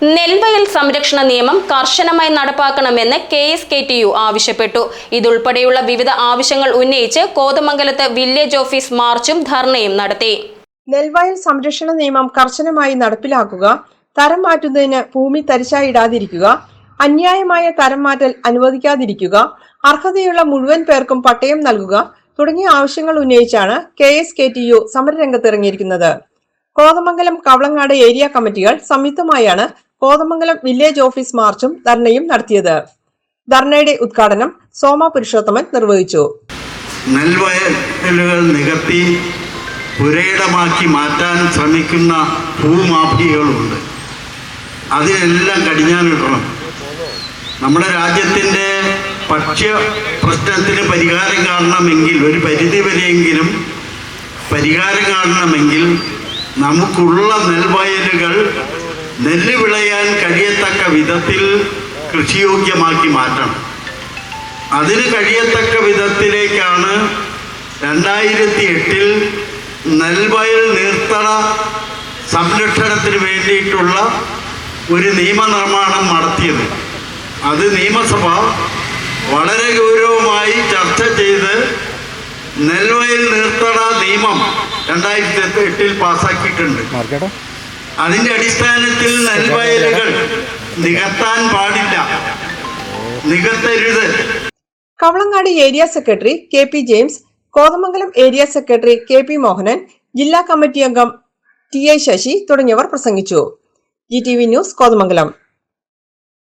നെൽവയൽ സംരക്ഷണ നിയമം കർശനമായി നടപ്പാക്കണമെന്ന് K S K T U ആവശ്യപ്പെട്ടു. ഇതുൾപ്പെടെയുള്ള വിവിധ ആവശ്യങ്ങൾ ഉന്നയിച്ച് കോതമംഗലത്ത് വില്ലേജ് ഓഫീസ് മാർച്ചും ധർണയും നടത്തി. നെൽവയൽ സംരക്ഷണ നിയമം കർശനമായി നടപ്പിലാക്കുക തരം മാറ്റുന്നതിന് ഭൂമി തരിശായിടാതിരിക്കുക അന്യായമായ തരം മാറ്റൽ അനുവദിക്കാതിരിക്കുക അർഹതയുള്ള മുഴുവൻ പേർക്കും പട്ടയം നൽകുക തുടങ്ങിയ ആവശ്യങ്ങൾ ഉന്നയിച്ചാണ് K S K T U സമരരംഗത്തിറങ്ങിയിരിക്കുന്നത് Kothamangalam Kavalangad area കമ്മിറ്റികൾ സംയുക്തമായാണ് കോതമംഗലം വില്ലേജ് ഓഫീസ് മാർച്ചും ധർണയും നടത്തിയത്. ധർണയുടെ ഉദ്ഘാടനം സോമ പുരുഷോത്തമൻ നിർവഹിച്ചു. നെൽവയലുകൾ നികത്തി പുരയിടമാക്കി മാറ്റാൻ ശ്രമിക്കുന്ന ഭൂമാഫിയകളുണ്ട്. അതിനെല്ലാം കടിഞ്ഞാനിടണം നമ്മുടെ രാജ്യത്തിന്റെ ഭക്ഷ്യ പ്രശ്നത്തിന് പരിഹാരം കാണണമെങ്കിൽ ഒരു പരിധി വരെയെങ്കിലും പരിഹാരം കാണണമെങ്കിൽ നമുക്കുള്ള നെൽവയലുകൾ നെല്ല് വിളയാൻ കഴിയത്തക്ക വിധത്തിൽ കൃഷിയോഗ്യമാക്കി മാറ്റണം. അതിന് കഴിയത്തക്ക വിധത്തിലേക്കാണ് രണ്ടായിരത്തി എട്ടിൽ നെൽവയൽ നീർത്തട സംരക്ഷണത്തിന് വേണ്ടിയിട്ടുള്ള ഒരു നിയമനിർമ്മാണം നടത്തിയത്. അത് നിയമസഭ വളരെ ഗൗരവമായി ചർച്ച ചെയ്ത് നെൽവയൽ നീർത്തട നിയമം രണ്ടായിരത്തി എട്ടിൽ പാസ്സാക്കിയിട്ടുണ്ട് അതിന്റെ അടിസ്ഥാനത്തിൽ നെൽവയലുകൾ നികത്താൻ പാടില്ല. നികത്തരുത്. Kavalangad area secretary K P James Kothamangalam area secretary K P Mohanan ജില്ലാ കമ്മിറ്റി അംഗം ടി ഐ ശശി തുടങ്ങിയവർ പ്രസംഗിച്ചു. G T V news Kothamangalam.